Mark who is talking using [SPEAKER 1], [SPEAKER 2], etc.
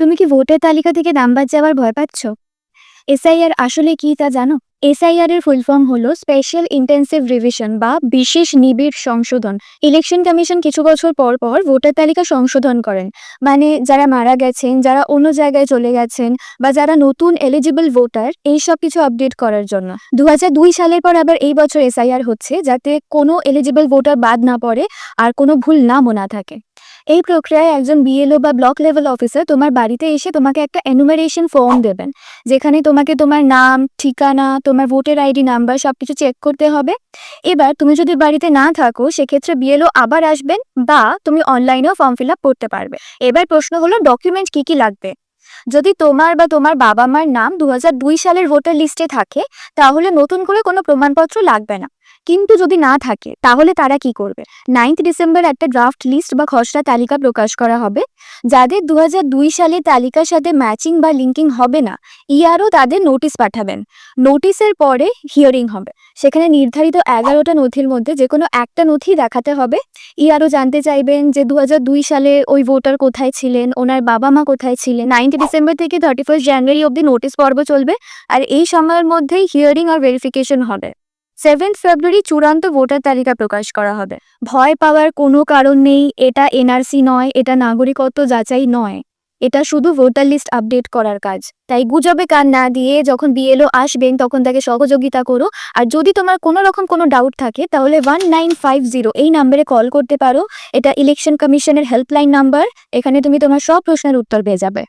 [SPEAKER 1] তুমি কি ভোটের তালিকা থেকে নাম্বার যাওয়ার ভয় পাচ্ছ? এসআইআর আসলে কি তা জানো? এসআইআর এর ফুল ফর্ম হলো স্পেশাল ইন্টেন্সিভ রিভিশন বা বিশেষ নিবিড় সংশোধন। ইলেকশন কমিশন কিছু বছর পর পর ভোটার তালিকা সংশোধন করেন। মানে যারা মারা গেছেন, যারা অন্য জায়গায় চলে গেছেন বা যারা নতুন এলিজিবল ভোটার এই সব কিছু আপডেট করার জন্য। দু হাজার দুই সালের পর আবার এই বছর এসআইআর হচ্ছে যাতে কোনো এলিজিবল ভোটার বাদ না পড়ে আর কোনো ভুল নামও না থাকে। এই প্রক্রিয়ায় একজন বিএলও বা ব্লক লেভেল অফিসার তোমার বাড়িতে এসে তোমাকে একটা এনুমারেশন ফর্ম দেবেন। যেখানে তোমাকে তোমার নাম, ঠিকানা তোমার ভোটার আইডি নাম্বার সব কিছু চেক করতে হবে। এবার তুমি যদি বাড়িতে না থাকো, সেক্ষেত্রে বিএলও আবার আসবেন বা তুমি অনলাইনেও ফর্ম ফিল আপ করতে পারবে। এবার প্রশ্ন হলো ডকুমেন্ট কি কি লাগবে? যদি তোমার বা তোমার বাবা মার নাম দুহাজার দুই সালের ভোটার লিস্টে থাকে, তাহলে নতুন করে কোনো প্রমাণপত্র লাগবে না। কিন্তু যদি না থাকে, তাহলে তারা কি করবে? নাইন্থ ডিসেম্বর একটা ড্রাফট লিস্ট বা খসড়া তালিকা প্রকাশ করা হবে, যাদের দু সালে তালিকার সাথে ম্যাচিং বা লিঙ্কিং হবে না। ইয়ারও তাদের নোটিশ পাঠাবেন। নোটিশের পরে হিয়ারিং হবে। সেখানে নির্ধারিত এগারোটা নথির মধ্যে যে কোনো একটা নথি দেখাতে হবে। ইয়ারও জানতে চাইবেন যে দু হাজার দুই সালে ওই ভোটার কোথায় ছিলেন, ওনার বাবা মা কোথায় ছিলেন? নাইন্থ ডিসেম্বর থেকে থার্টি ফার্স্ট জানুয়ারি অব্দি নোটিশ পর্ব চলবে আর এই সময়ের মধ্যেই হিয়ারিং আর ভেরিফিকেশন হবে। সেভেন্থ ফেব্রুয়ারি চূড়ান্ত ভোটার তালিকা প্রকাশ করা হবে। ভয় পাওয়ার কোনো কারণ নেই, এটা এনআরসি নয়, এটা নাগরিকত্ব যাচাই নয়। এটা শুধু ভোটার লিস্ট আপডেট করার কাজ। তাই গুজবে কান না দিয়ে যখন বিএলও আসবেন, তখন তাকে সহযোগিতা করো। আর যদি তোমার কোনো রকম কোনো ডাউট থাকে, তাহলে ওয়ান নাইন ফাইভ জিরো এই নাম্বারে কল করতে পারো। এটা ইলেকশন কমিশনের হেল্পলাইন নাম্বার এখানে তুমি তোমার সব প্রশ্নের উত্তর পেয়ে যাবে।